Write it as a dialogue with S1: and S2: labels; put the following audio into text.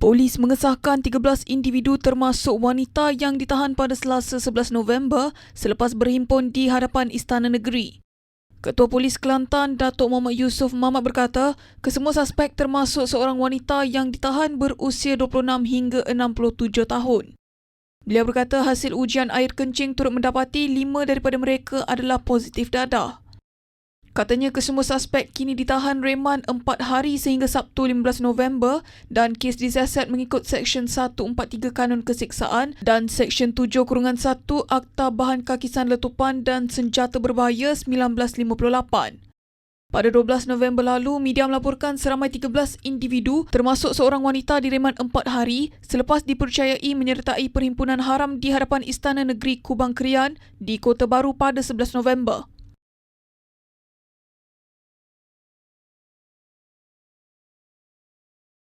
S1: Polis mengesahkan 13 individu termasuk wanita yang ditahan pada Selasa 11 November selepas berhimpun di hadapan Istana Negeri. Ketua Polis Kelantan, Datuk Muhammad Yusof Mamat berkata, kesemua suspek termasuk seorang wanita yang ditahan berusia 26 hingga 67 tahun. Beliau berkata hasil ujian air kencing turut mendapati lima daripada mereka adalah positif dadah. Katanya kesemua suspek kini ditahan reman 4 hari sehingga Sabtu 15 November dan kes disiasat mengikut Seksyen 143 Kanun Kesiksaan dan Seksyen 7 Kurungan 1 Akta Bahan Kakisan Letupan dan Senjata Berbahaya 1958. Pada 12 November lalu, media melaporkan seramai 13 individu termasuk seorang wanita direman 4 hari selepas dipercayai menyertai perhimpunan haram di hadapan Istana Negeri Kubang Krian di Kota Baru pada 11 November.